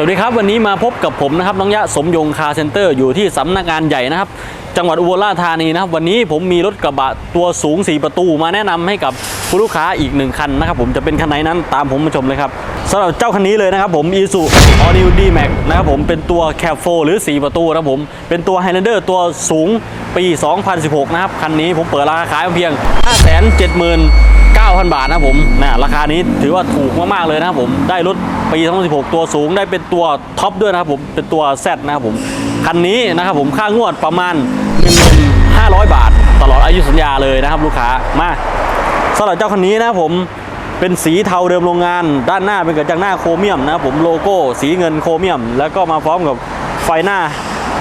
สวัสดีครับ วันนี้มาพบกับผมนะครับน้องยะสมยงคาร์เซ็นเตอร์อยู่ที่สำนักงานใหญ่นะครับ จังหวัดอุบลราชธานีนะครับ วันนี้ผมมีรถกระบะตัวสูง 4 ประตูมาแนะนำให้กับผู้ลูกค้าอีกหนึ่งคันนะครับ ผมจะเป็นคันไหนนั้นตามผมมาชมเลยครับสำหรับเจ้าคันนี้เลยนะครับผม i s u All New D Max นะครับผมเป็นตัว Cab 4หรือ 4 ประตูนะครับผมเป็นตัว Highlander ตัวสูงปี 2016 นะครับคันนี้ผมเปิดราคาขายเพียง 570,000 9,000 บาทนะผมนะราคานี้ถือว่าถูกมากๆเลยนะครับผมได้รถปี2016 ตัวสูงได้เป็นตัวท็อปด้วยนะครับผมเป็นตัว Z นะครับผมคันนี้นะครับผมค่างวดประมาณ 1,500 บาท ตลอดอายุสัญญาเลยนะครับลูกค้ามาสำหรับเจ้าคันนี้นะผมเป็นสีเทาเดิมโรงงาน ด้านหน้าเป็นกระจังหน้าโครเมียมนะผมโลโก้สีเงินโครเมียม แล้วก็มาพร้อมกับไฟหน้า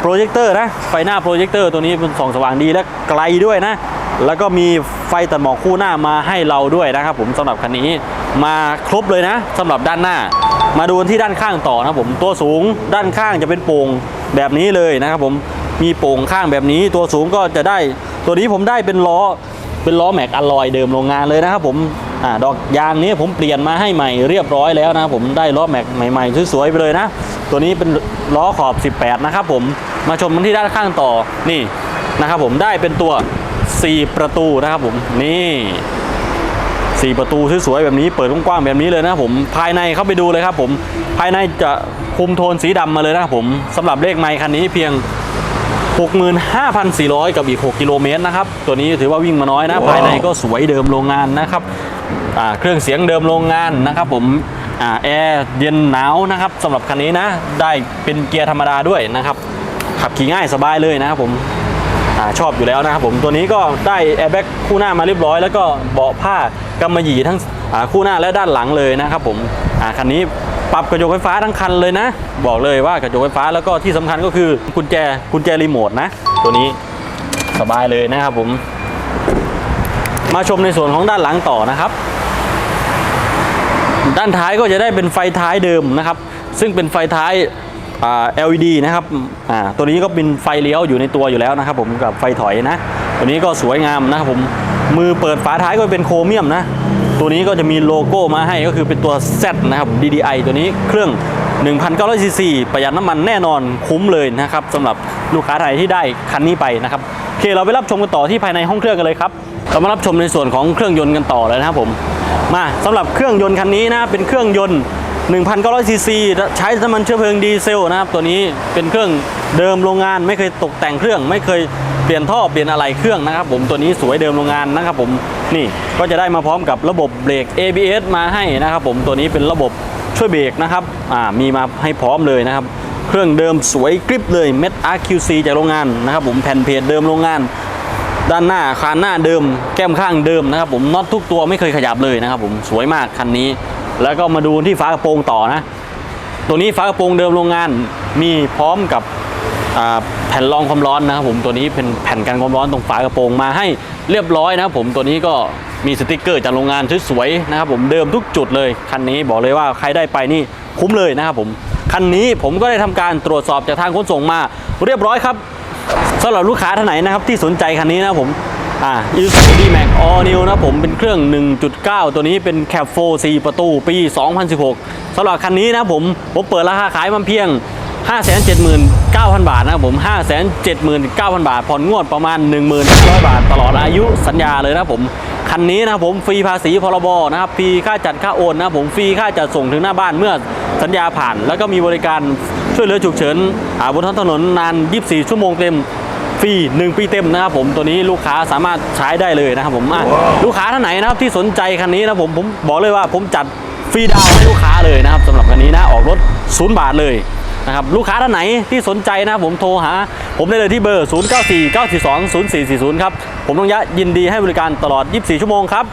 โปรเจคเตอร์นะไฟหน้าโปรเจคเตอร์ตัวนี้เป็นส่องสว่างดีและไกลด้วยนะ แล้วก็มีไฟ ไฟตัดหมอกคู่หน้ามาให้เราด้วยนะครับ ผมสำหรับคันนี้มาครบเลยนะสำหรับด้านหน้า มาดูที่ด้านข้างต่อนะครับผมตัวสูงด้านข้างจะเป็นโป่งแบบนี้เลยนะครับผมมีโป่งข้างแบบนี้ ตัวสูงก็จะได้ ตัวนี้ผมได้เป็นล้อเป็นล้อแม็กอลลอยเดิมโรงงานเลยนะครับผมอดอกยางนี้ผมเปลี่ยนมาให้ใหม่เรียบร้อยแล้วนะครับผมได้ล้อแม็กใหม่ๆสวยๆไปเลยนะ ตัวนี้เป็นล้อขอบ 18 นะครับผมมาชมกันที่ด้านข้างต่อนี่นะครับผมได้เป็นตัว 4 ประตูนะครับผมนี่4ประตูสวยๆแบบนี้เปิดกว้างๆแบบนี้เลยนะครับผมภายในเข้าไปดูเลยครับผมภายในจะคุมโทนสีดำมาเลยนะครับผมสำหรับเลขไมค์คันนี้เพียง 65,400 กับอีก 6 กิโลเมตรนะครับ ตัวนี้ถือว่าวิ่งมาน้อยนะ ภายในก็สวยเดิมโรงงานนะครับอ่าเครื่องเสียงเดิมโรงงานนะครับผมอ่าแอร์เย็นหนาวนะครับสำหรับคันนี้นะ ได้เป็นเกียร์ธรรมดาด้วยนะครับ ขับขี่ง่ายสบายเลยนะครับผม อชอบอยู่แล้วนะครับผมตัวนี้ก็ได้แอร์แบ็กคู่หน้ามาเรียบร้อย แล้วก็เบาะผ้ากำมะหยี่ทั้งคู่หน้าและด้านหลังเลยนะครับผมคันนี้ปรับกระจกไฟฟ้าทั้งคันเลยนะ บอกเลยว่ากระจกไฟฟ้าแล้วก็ที่สำคัญก็คือกุญแจกุญแจรีโมทนะ ตัวนี้สบายเลยนะครับผม มาชมในส่วนของด้านหลังต่อนะครับ ด้านท้ายก็จะได้เป็นไฟท้ายเดิมนะครับ ซึ่งเป็นไฟท้าย LED นะครับตัวนี้ก็เป็นไฟเลี้ยวอยู่ในตัวอยู่แล้วนะครับ ผมกับไฟถอยนะ ตัวนี้ก็สวยงามนะครับผมมือเปิดฝาท้ายก็เป็นโครเมียมนะ ตัวนี้ก็จะมีโลโก้มาให้ก็คือเป็นตัว Z นะครับ DDI ตัวนี้เครื่อง 1,900 ซีซีประหยัดน้ำมันแน่นอนคุ้มเลยนะครับสำหรับลูกค้าไทยที่ได้คันนี้ไปนะครับโอเคเราไปรับชมกันต่อที่ภายในห้องเครื่องกันเลยครับเรามารับชมในส่วนของเครื่องยนต์กันต่อเลยนะครับผมมาสำหรับเครื่องยนต์คันนี้นะเป็นเครื่องยนต์ 1,900ซีซีใช้น้ำมันเชื้อเพลิงดีเซลนะครับตัวนี้เป็นเครื่องเดิมโรงงานไม่เคยตกแต่งเครื่อง ไม่เคยเปลี่ยนท่อเปลี่ยนอะไรเครื่องนะครับ ผมตัวนี้สวยเดิมโรงงานนะครับผมนี่ก็จะได้มาพร้อมกับระบบเบรก ABS มาให้นะครับ ผมตัวนี้เป็นระบบช่วยเบรกนะครับอ่ามีมาให้พร้อมเลยนะครับ เครื่องเดิมสวยกริบเลยเม็ด RQC จากโรงงานนะครับ ผมแผ่นเพจเดิมโรงงาน ด้านหน้าคานหน้าเดิม แก้มข้างเดิมนะครับ ผมน็อตทุกตัวไม่เคยขยับเลยนะครับ ผมสวยมากคันนี้ แล้วก็มาดูที่ฝากระโปรงต่อนะ ตัวนี้ฝากระโปรงเดิมโรงงานมีพร้อมกับแผ่นรองความร้อนนะครับผมตัวนี้เป็นแผ่นกันความร้อนตรงฝากระโปรงมาให้เรียบร้อยนะครับผมตัวนี้ก็มีสติกเกอร์จากโรงงานสวยๆนะครับผมเดิมทุกจุดเลยคันนี้บอกเลยว่าใครได้ไปนี่คุ้มเลยนะครับผมคันนี้ผมก็ได้ทำการตรวจสอบจากทางขนส่งมา เรียบร้อยครับสำหรับลูกค้าท่านไหนนะครับที่สนใจคันนี้นะครับผม อ่า Isuzu D-Max All New นะผมเป็นเครื่อง 1.9 ตัวนี้เป็น Cab 4 4 ประตูปี 2016สำหรับคันนี้นะผมผมเปิดราคาขายมันเพียง 579,000 บาทนะครับผม 579,000 บาท ผ่อนงวดประมาณ1,500 บาท ตลอดอายุสัญญาเลยนะผม คันนี้นะครับผมฟรีภาษีพรบนะครับฟรีค่าจัดค่าโอนนะผมฟรีค่าจัดส่งถึงหน้าบ้านเมื่อสัญญาผ่าน แล้วก็มีบริการช่วยเหลือฉุกเฉินอาบนท้องถนนนาน 24 ชั่วโมงเต็ม ฟรี 1 ปีเต็มนะครับผมตัวนี้ลูกค้าสามารถใช้ได้เลยนะครับผมอะลูกค้าท่านไหนนะครับที่สนใจคันนี้นะผมผมบอกเลยว่าผมจัดฟรีดาวน์ให้ลูกค้าเลยนะครับสำหรับคันนี้นะออกรถศูนย์บาทเลยนะครับลูกค้าท่านไหนที่สนใจนะครับผมโทรหา ผมได้เลยที่เบอร์ 0 9 4 9 4 2 0 4 4 0 ครับ ผมต้องยะยินดีให้บริการตลอด 24 ชั่วโมงครับ